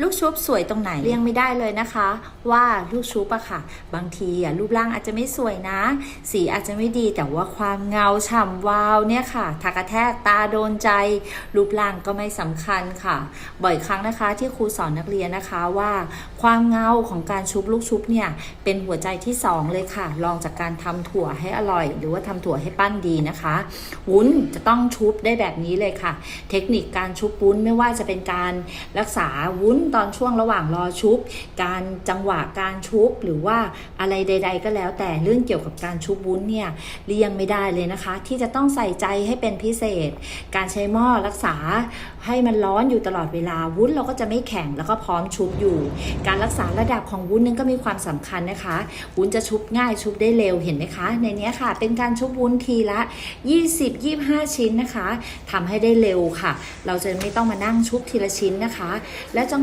ลูกชุบสวยตรงไหนเลี่ยงไม่ได้เลยนะคะ ว่าลูกชุบอะค่ะ บางทีอะรูปร่างอาจจะไม่สวยนะ สีอาจจะไม่ดีแต่ว่าความเงาฉ่ำวาวเนี่ยค่ะทากระแทกตาโดนใจ รูปร่างก็ไม่สำคัญค่ะ บ่อยครั้งนะคะที่ครูสอนนักเรียนนะคะว่า ความเงาของการชุบลูกชุบเนี่ยเป็นหัวใจที่สองเลยค่ะ ลองจากการทำถั่วให้อร่อย หรือว่าทำถั่วให้ปั้นดีนะคะวุ้นจะต้องชุบได้แบบนี้เลยค่ะ เทคนิคการชุบวุ้นไม่ว่าจะเป็นการรักษาวุ้นตอนช่วงระหว่างรอชุบ การจังหวะการชุบหรือว่าอะไรใด ๆ ก็แล้ว แต่เรื่องเกี่ยวกับการชุบวุ้นเนี่ยเลี่ยงไม่ได้เลยนะคะ ที่จะต้องใส่ใจให้เป็นพิเศษ การใช้หม้อรักษาให้มันร้อนอยู่ตลอดเวลาวุ้นเราก็จะไม่แข็งแล้วก็พร้อมชุบอยู่ การรักษาระดับของวุ้นนึงก็มีความสำคัญนะคะวุ้นจะชุบง่ายชุบได้เร็วเห็นไหมคะ ในนี้ค่ะ เป็นการชุบวุ้นทีละ 20-25 ชิ้นนะคะทำให้ได้เร็วค่ะ เราจะไม่ต้องมานั่งชุบทีละชิ้นนะคะ และจังหวะ